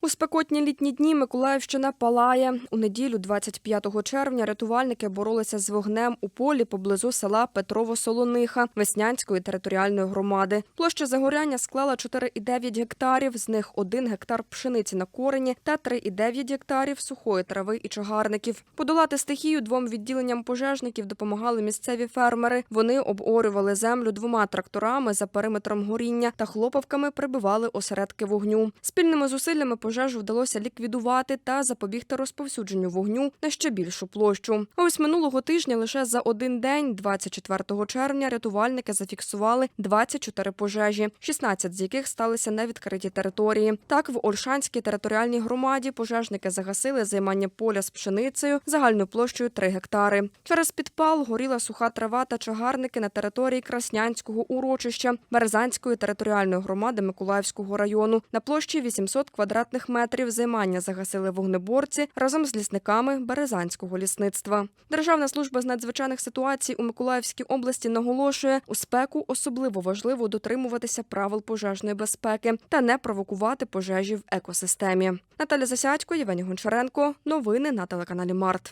У спекотні літні дні Миколаївщина палає. У неділю, 25 червня, рятувальники боролися з вогнем у полі поблизу села Петрово-Солониха Веснянської територіальної громади. Площа загоряння склала 4,9 гектарів, з них 1 гектар пшениці на корені та 3,9 гектарів сухої трави і чагарників. Подолати стихію двом відділенням пожежників допомагали місцеві фермери. Вони оборювали землю двома тракторами за периметром горіння та хлопавками прибивали осередки вогню. Спільними зусиллями пожежу вдалося ліквідувати та запобігти розповсюдженню вогню на ще більшу площу. А ось минулого тижня лише за один день, 24 червня, рятувальники зафіксували 24 пожежі, 16 з яких сталися на відкритій території. Так, в Ольшанській територіальній громаді пожежники загасили займання поля з пшеницею загальною площею 3 гектари. Через підпал горіла суха трава та чагарники на території Краснянського урочища Березанської територіальної громади Миколаївського району. На площі 800 квадратних метрів займання загасили вогнеборці разом з лісниками Березанського лісництва. Державна служба з надзвичайних ситуацій у Миколаївській області наголошує, у спеку особливо важливо дотримуватися правил пожежної безпеки та не провокувати пожежі в екосистемі. Наталя Засядько, Євгеній Гончаренко. Новини на телеканалі Март.